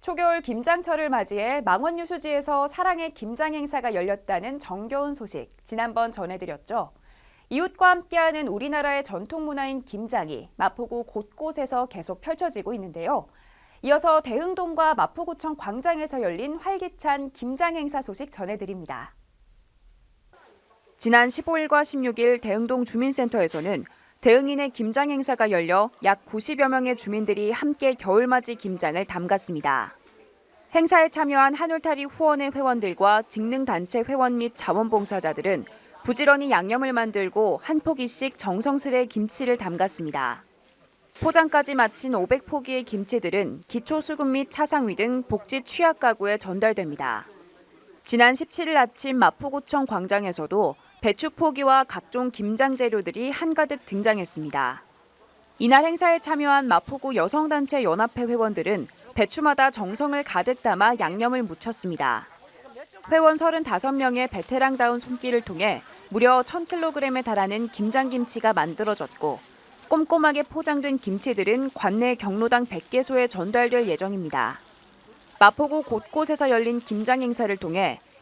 초겨울 김장철을 맞이해 망원 유수지에서 사랑의 김장 행사가 열렸다는 정겨운 소식 지난번 전해드렸죠. 이웃과 함께하는 우리나라의 전통 문화인 김장이 마포구 곳곳에서 계속 펼쳐지고 있는데요. 이어서 대흥동과 마포구청 광장에서 열린 활기찬 김장 행사 소식 전해드립니다. 지난 15일과 16일 대흥동 주민센터에서는 대흥인의 김장 행사가 열려 약 90여 명의 주민들이 함께 겨울맞이 김장을 담갔습니다. 행사에 참여한 한울타리 후원회 회원들과 직능단체 회원 및 자원봉사자들은 부지런히 양념을 만들고 한 포기씩 정성스레 김치를 담갔습니다. 포장까지 마친 500포기의 김치들은 기초수급 및 차상위 등 복지 취약 가구에 전달됩니다. 지난 17일 아침 마포구청 광장에서도 배추 포기와 각종 김장 재료들이 한가득 등장했습니다. 이날 행사에 참여한 마포구 여성단체 연합회 회원들은 배추마다 정성을 가득 담아 양념을 묻혔습니다. 회원 35명의 베테랑다운 손길을 통해 무려 1000kg에 달하는 김장김치가 만들어졌고 꼼꼼하게 포장된 김치들은 관내 경로당 100개소에 전달될 예정입니다. 마포구 곳곳에서 열린 김장 행사를 통해